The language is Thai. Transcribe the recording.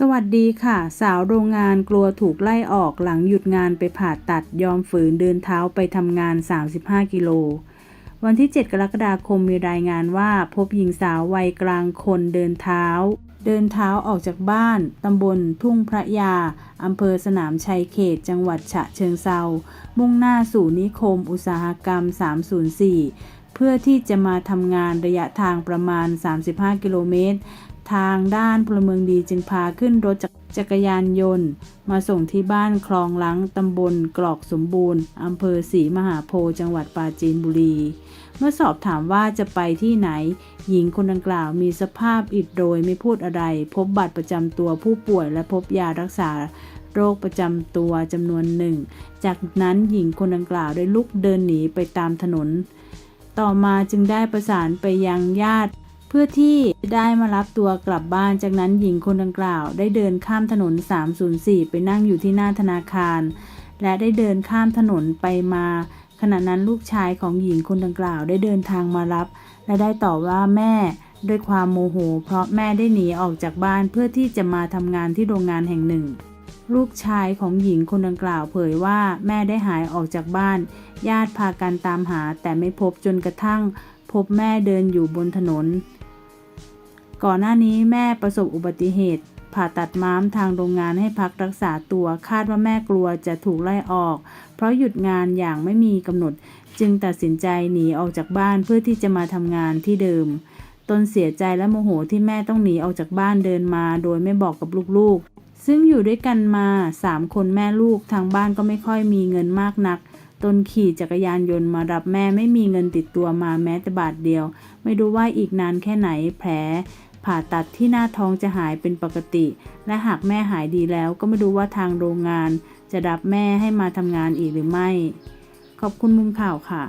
สวัสดีค่ะ สาวโรงงานกลัวถูกไล่ออกหลังหยุดงานไปผ่าตัดยอมฝืนเดินเท้าไปทำงาน 35 กิโล วันที่ 7 กรกฎาคมมีรายงานว่าพบหญิงสาววัยกลางคนเดินเท้า เดินเท้าออกจากบ้าน ตำบลทุ่งพระยา อำเภอสนามชัยเขต จังหวัดฉะเชิงเซา มุ่งหน้าสู่นิคม อุตสาหกรรม 304เพื่อที่จะมาทำงานระยะทางประมาณ 35 กิโลเมตร ทางด้านพลเมืองดีจึงพาขึ้นรถจักจกรยานยนต์ มาส่งที่บ้านคลองลังตำบลกรอกสมบูรณ์อำเภอศรีมหาโพธิ์จังหวัดปราจีนบุรี เมื่อสอบถามว่าจะไปที่ไหน หญิงคนดังกล่าวมีสภาพอิดโรยไม่พูดอะไร พบบัตรประจำตัวผู้ป่วยและพบยารักษาโรคประจำตัวจำนวนหนึ่ง จากนั้นหญิงคนดังกล่าวได้ลุกเดินหนีไปตามถนน ต่อมาจึงได้ประสานไปยังญาติ เพื่อที่จะได้มารับตัวกลับบ้านจากนั้นหญิงคนดังกล่าว ได้เดินข้ามถนน 304 ไปนั่งอยู่ที่หน้าธนาคาร และได้เดินข้ามถนนไปมา ขณะนั้นลูกชายของหญิงคนดังกล่าว ได้เดินทางมารับ และได้ตอบว่าแม่ด้วยความโมโห เพราะแม่ได้หนีออกจากบ้านเพื่อที่จะมาทำงานที่โรงงานแห่งหนึ่ง ลูกชายของหญิงคนดังกล่าวเผยว่าแม่ได้หายออกจากบ้าน ญาติพากันตามหาแต่ไม่พบจนกระทั่ง พบแม่เดินอยู่บนถนน ก่อนหน้านี้แม่ประสบอุบัติเหตุ ผ่าตัดม้ามทางโรงงานให้พักรักษาตัว คาดว่าแม่กลัวจะถูกไล่ออก เพราะหยุดงานอย่างไม่มีกำหนด จึงตัดสินใจหนีออกจากบ้านเพื่อที่จะมาทำงานที่เดิม ตนเสียใจและโมโหที่แม่ต้องหนีออกจากบ้านเดินมา โดยไม่บอกกับลูกๆ ซึ่งอยู่ด้วยกันมาสามคนแม่ลูกทางบ้านก็ไม่ค่อยมีเงินมากนัก ตนขี่จักรยานยนต์มารับแม่ไม่มีเงินติดตัวมาแม้แต่บาทเดียว ไม่รู้ว่าอีกนานแค่ไหนแผลผ่าตัดที่หน้าท้องจะหายเป็นปกติ และหากแม่หายดีแล้วก็ไม่รู้ว่าทางโรงงาน จะรับแม่ให้มาทำงานอีกหรือไม่ ขอบคุณมุมข่าวค่ะ